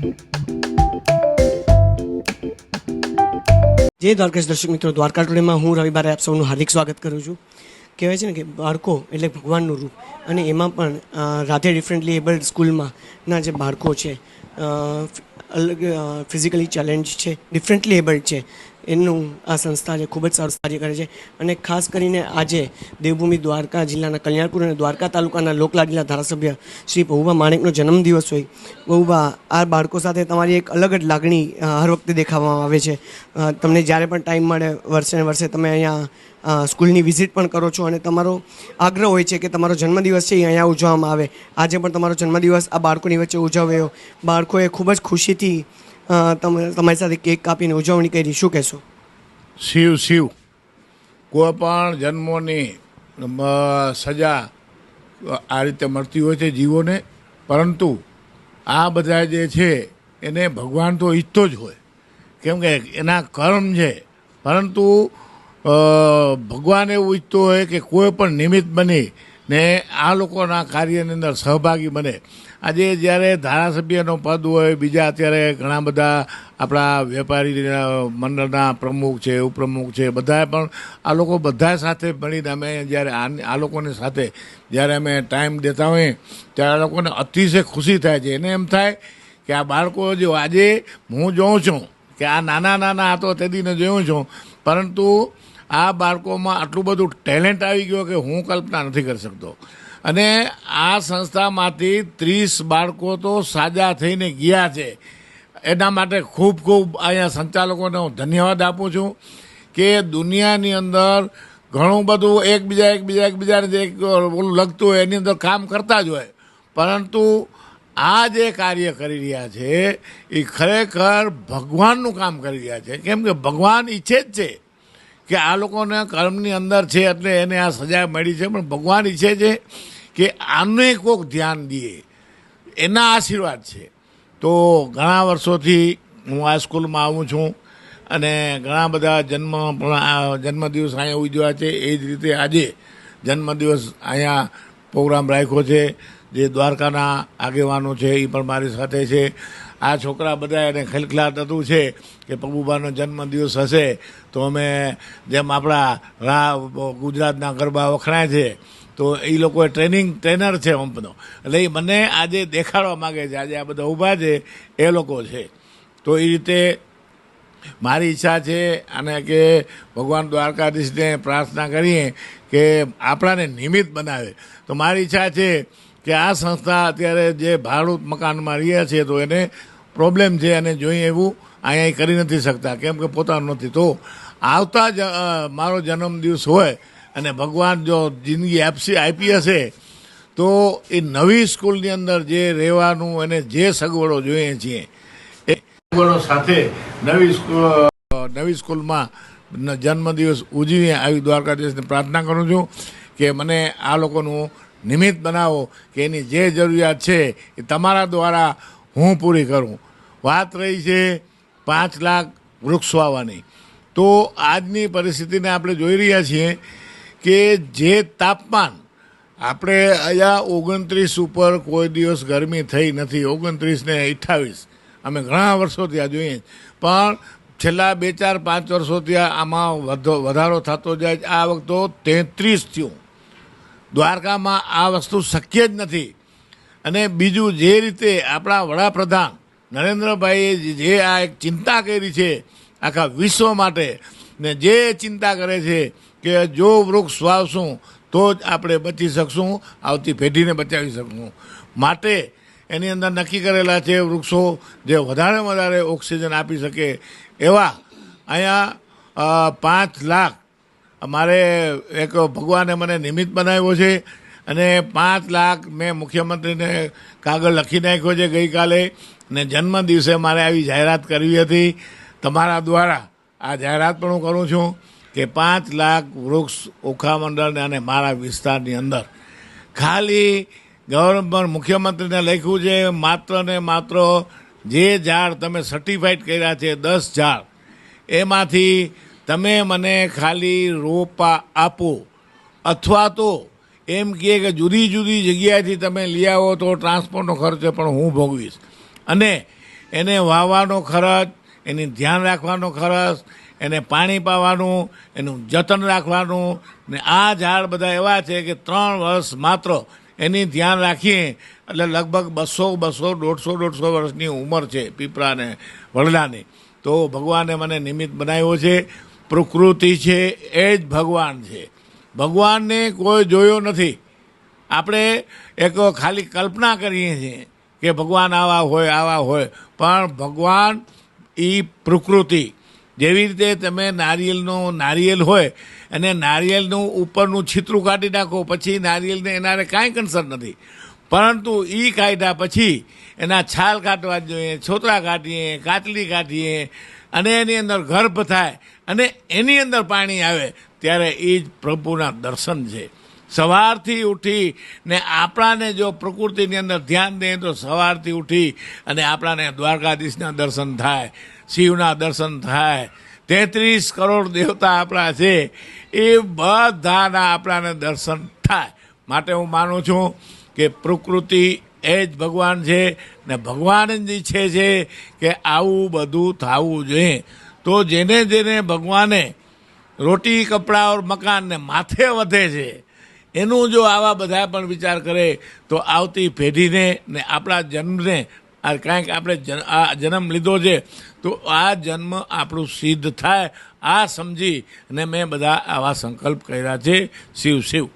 જય દ્વારકાશ દર્શક મિત્રો દ્વારકા ટોળેમાં હું રવિ બારે આપ સૌનું હાર્દિક સ્વાગત કરું છું. કહેવાય છે ને કે બાળકો એટલે ભગવાનનું રૂપ અને એમાં પણ રાધે ડિફરન્ટલી એબલ્ડ સ્કૂલમાં ના જે બાળકો છે અલગ ફિઝિકલી ચેલેન્જ છે ડિફરન્ટલી એબલ્ડ છે. એનું આ સંસ્થા છે ખૂબ જ સારું કાર્ય કરે છે. અને ખાસ કરીને આજે દેવભૂમિ દ્વારકા જિલ્લાના કલ્યાણપુર અને દ્વારકા તાલુકાના લોકલાડીલા ધારાસભ્ય શ્રી બહુભા માણેકનો જન્મદિવસ હોય. બહુભા આ બાળકો સાથે તમારી એક અલગ જ લાગણી હર વખતે દેખાવામાં આવે છે. તમને જ્યારે પણ ટાઈમ મળે વર્ષે વર્ષે તમે અહીંયા સ્કૂલની વિઝિટ પણ કરો છો અને તમારો આગ્રહ હોય છે કે તમારો જન્મદિવસ છે એ અહીંયા ઉજવવામાં આવે. આજે પણ તમારો જન્મદિવસ આ બાળકોની વચ્ચે ઉજવ્યો. બાળકોએ ખૂબ જ ખુશીથી તમે, તમારી સાથે કેક કાપીને ઉજવણી કરી, શું કહેશો? શિવ શિવ. કોઈ પણ જન્મોની સજા આ રીતે મળતી હોય છે જીવોને. પરંતુ આ બધા જે છે, એને ભગવાન તો ઈચ્છતો જ હોય. કેમ કે એના કર્મ છે. પરંતુ ભગવાન એવું ઈચ્છતો હોય કે કોઈ પણ નિમિત્ત બની ને આ લોકોના કાર્યની અંદર સહભાગી બને. આજે જ્યારે ધારાસભ્યનો પદ હોય, બીજા અત્યારે ઘણા બધા આપણા વેપારી મંડળના પ્રમુખ છે, ઉપપ્રમુખ છે બધા પણ આ લોકો બધા સાથે મળીને અમે જ્યારે આ આ લોકોની સાથે જ્યારે અમે ટાઈમ દેતા હોઈએ, ત્યારે આ લોકોને અતિશય ખુશી થાય છે. એને એમ થાય કે આ બાળકો જો આજે હું જોઉં છું કે આ નાના નાના હતો તે દીને જોઉં છું, પરંતુ આ બાળકોમાં આટલું બધું ટેલેન્ટ આવી ગયું કે હું કલ્પના નથી કરી શકતો. અને આ સંસ્થામાંથી ત્રીસ બાળકો તો સાજા થઈને ગયા છે. એના માટે ખૂબ ખૂબ અહીંયા સંચાલકોને હું ધન્યવાદ આપું છું કે દુનિયાની અંદર ઘણું બધું એકબીજા એકબીજા એકબીજાને જે ઓલું લગતું હોય એની અંદર કામ કરતા જ હોય. પરંતુ આ જે કાર્ય કરી રહ્યા છે એ ખરેખર ભગવાનનું કામ કરી રહ્યા છે. કેમ કે ભગવાન ઈચ્છે જ છે. કે આ લોકોને કર્મની અંદર છે એટલે એને આ સજા મળી છે, પણ ભગવાન ઈચ્છે છે કે આને કોક ધ્યાન દે. એના આશીર્વાદ છે. તો ઘણા વર્ષોથી હું આ સ્કૂલમાં આવું છું અને ઘણા બધા જન્મ પણ જન્મદિવસ અહીંયા ઉજવ્યા છે. એ જ રીતે આજે જન્મદિવસ અહીંયા પ્રોગ્રામ રાખ્યો છે. જે દ્વારકાના આગેવાનો છે, એ પણ મારી સાથે છે. આ છોકરા બધા એને ખલખલાટ હતું છે કે પબુબાનો જન્મદિવસ હશે, તો અમે જેમ આપણા ગુજરાતના ગરબા વખણાય છે, તો એ લોકો ટ્રેનિંગ ટ્રેનર છે હમ્પનો એટલે એ મને આજે દેખાડવા માગે છે, આજે આ બધા ઊભા છે, એ લોકો છે. તો એ રીતે મારી ઈચ્છા છે અને કે ભગવાન દ્વારકાધીશને પ્રાર્થના કરીએ કે આપણાને નિમિત્ત બનાવે. તો મારી ઈચ્છા છે કે આ સંસ્થા અત્યારે જે ભાડું મકાનમાં રહ્યા છે, તો એને પ્રોબ્લેમ છે અને જોઈએ એવું અહીંયા કરી નથી શકતા, કેમ કે પોતાનું નથી. તો આવતા જ મારો જન્મદિવસ હોય અને ભગવાન જો જિંદગી આપશે, આપી હશે, તો એ નવી સ્કૂલની અંદર જે રહેવાનું અને જે સગવડો જોઈએ છીએ, એ સગવડો સાથે નવી સ્કૂલ નવી સ્કૂલમાં જન્મદિવસ ઉજવીએ. આવી દ્વારકાધીશને પ્રાર્થના કરું છું કે મને આ લોકોનું નિમિત્ત બનાવો કે એની જે જરૂરિયાત છે એ તમારા દ્વારા હું પૂરી કરું. વાત રહી છે પાંચ લાખ વૃક્ષ વાવવાની. તો આજની પરિસ્થિતિને આપણે જોઈ રહ્યા છીએ કે જે તાપમાન આપણે અહીંયા ઓગણત્રીસ ઉપર કોઈ દિવસ ગરમી થઈ નથી. ઓગણત્રીસ ને અઠ્ઠાવીસ. અમે ઘણા વર્ષોથી આ જોઈએ. પણ છેલ્લા બે ચાર પાંચ વર્ષોથી આમાં વધો- વધારો થતો જાય આ વખતે તેત્રીસ થયું. દ્વારકામાં આ વસ્તુ શક્ય જ નથી. અને બીજું જે રીતે આપણા વડાપ્રધાન નરેન્દ્રભાઈએ જે આ એક ચિંતા કરી છે આખા વિશ્વ માટે, ને જે ચિંતા કરે છે કે જો વૃક્ષ વાવશું તો જ આપણે બચી શકશું, આવતી પેઢીને બચાવી શકશું. માટે એની અંદર નક્કી કરેલા છે વૃક્ષો જે વધારે વધારે ઓક્સિજન આપી શકે એવા અહીંયા પાંચ લાખ મારે એક ભગવાને મને નિમિત્ત બનાવ્યો છે. અને પાંચ લાખ મેં મુખ્યમંત્રીને કાગળ લખી નાખ્યો છે ગઈકાલે. ને જન્મ દિવસે મારે આવી જાહેરાત કરવી હતી. તમારા દ્વારા આ જાહેરાત પણ હું કરું છું કે પાંચ લાખ વૃક્ષ ઓખા મંડળને અને મારા વિસ્તારની અંદર. ખાલી ગવર્નર મુખ્યમંત્રીને લખ્યું છે, માત્ર ને માત્ર જે ઝાડ તમે સર્ટિફાઈડ કર્યા છે, દસ ઝાડ, એમાંથી તમે મને ખાલી રોપા આપો. અથવા તો એમ કહે કે જુદી જુદી જગ્યાએથી તમે લઈ આવો તો ટ્રાન્સપોર્ટનો ખર્ચ પણ હું ભોગવીશ. અને એને વાવવાનો ખર્ચ, એની ધ્યાન રાખવાનો ખર્ચ, એને પાણી પાવાનું, એનું જતન રાખવાનું, ને આ ઝાડ બધા એવા છે કે ત્રણ વર્ષ માત્ર એની ધ્યાન રાખીએ, એટલે લગભગ બસો બસો, દોઢસો દોઢસો વર્ષની ઉંમર છે પીપળાને વડલાની. તો ભગવાને મને નિમિત્ત બનાવ્યો છે, પ્રકૃતિ છે, એ જ ભગવાન છે. ભગવાનને કોઈ જોયો નથી. આપણે એક ખાલી કલ્પના કરીએ છીએ કે ભગવાન આવા હોય આવા હોય. પણ ભગવાન એ પ્રકૃતિ. જેવી રીતે તમે નારિયેલનું, નારિયેલ હોય, અને નારિયેલનું ઉપરનું છીતરું કાઢી નાખો, પછી નારિયેલને એના કાંઈ કન્સર્ન નથી. પરંતુ એ કાઢ્યા પછી એના છાલ કાઢવા જોઈએ, છોતરા કાઢીએ, કાતલી કાઢીએ, અને એની અંદર ગર્ભ થાય, અને એની અંદર પાણી આવે. ત્યારે એ જ પ્રભુના દર્શન છે. સવારથી ઉઠી ને આપણાને જો પ્રકૃતિની અંદર ધ્યાન દઈએ તો સવારથી ઉઠી અને આપણાને દ્વારકાધીશના દર્શન થાય, શિવના દર્શન થાય. તેત્રીસ કરોડ દેવતા આપણા છે. એ બધાના આપણાને દર્શન થાય. માટે હું માનું છું કે પ્રકૃતિ એ જ ભગવાન છે ને ભગવાન જ ઈચ્છે છે કે આવું બધું થવું જોઈએ. તો જેને જેને ભગવાને રોટી, કપડાં મકાનને માથે વધે છે. એનું જો આવા બધા પણ વિચાર કરે, તો આવતી પેઢીને ને આપણા જન્મને, આ કાંઈક આપણે આ જન્મ લીધો છે, તો આ જન્મ આપણું સિદ્ધ થાય, આ સમજી અને મેં બધા આવા સંકલ્પ કર્યા છે. શિવ શિવ.